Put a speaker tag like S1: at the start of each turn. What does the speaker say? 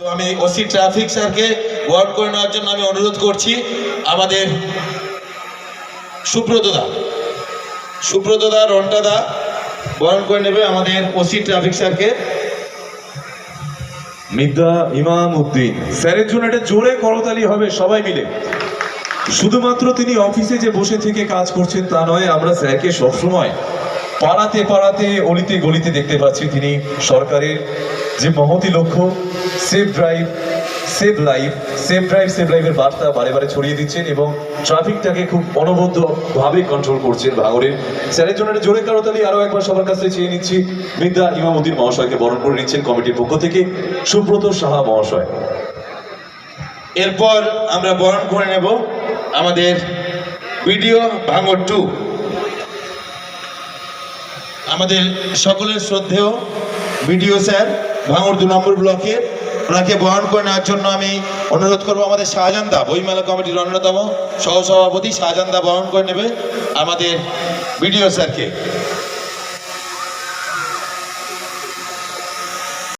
S1: তো আমি OC traffic স্যারকে ওয়ার্ড করে নেওয়ার জন্য আমি অনুরোধ করছি আমাদের সুব্রতদা সুব্রতদা রন্টাদা বরণ করে নেবে আমাদের ওসি ট্রাফিক স্যারকে।
S2: মিদ্যা ইমাম উদ্দিন স্যারের জন্য একটা জোরে করতালি হবে সবাই মিলে। শুধুমাত্র তিনি অফিসে যে বসে থেকে কাজ করছেন তা নয়, আমরা স্যারকে সবসময় পাড়াতে পাড়াতে অলিতে গলিতে দেখতে পাচ্ছি। তিনি সরকারের যে মহতি লক্ষ্য safe drive save life safe drive save লাইফের বার্তা বারে বারে ছড়িয়ে দিচ্ছেন এবং ট্রাফিকটাকে খুব অনবদ্যভাবে কন্ট্রোল করছেন ভাঙরের স্যারের জন্য জোরে করতালি আরও একবার সবার কাছে চেয়ে নিচ্ছি। মিদ্যা ইমামুদ্দিন মহাশয়কে বরণ করে নিচ্ছেন কমিটির পক্ষ থেকে সুব্রত সাহা মহাশয়।
S1: এরপর আমরা বরণ করে নেব আমাদের ভিডিও ভাঙর টু। আমাদের সকলের শ্রদ্ধেয় ভিডিও স্যার ভাঙর দু নম্বর ব্লকের ওনাকে বহন করে নেওয়ার জন্য আমি অনুরোধ করব আমাদের শাহজান দা, বইমেলা কমিটির অন্যতম সহসভাপতি শাহজান দা বহন করে নেবে আমাদের বিডিও স্যারকে।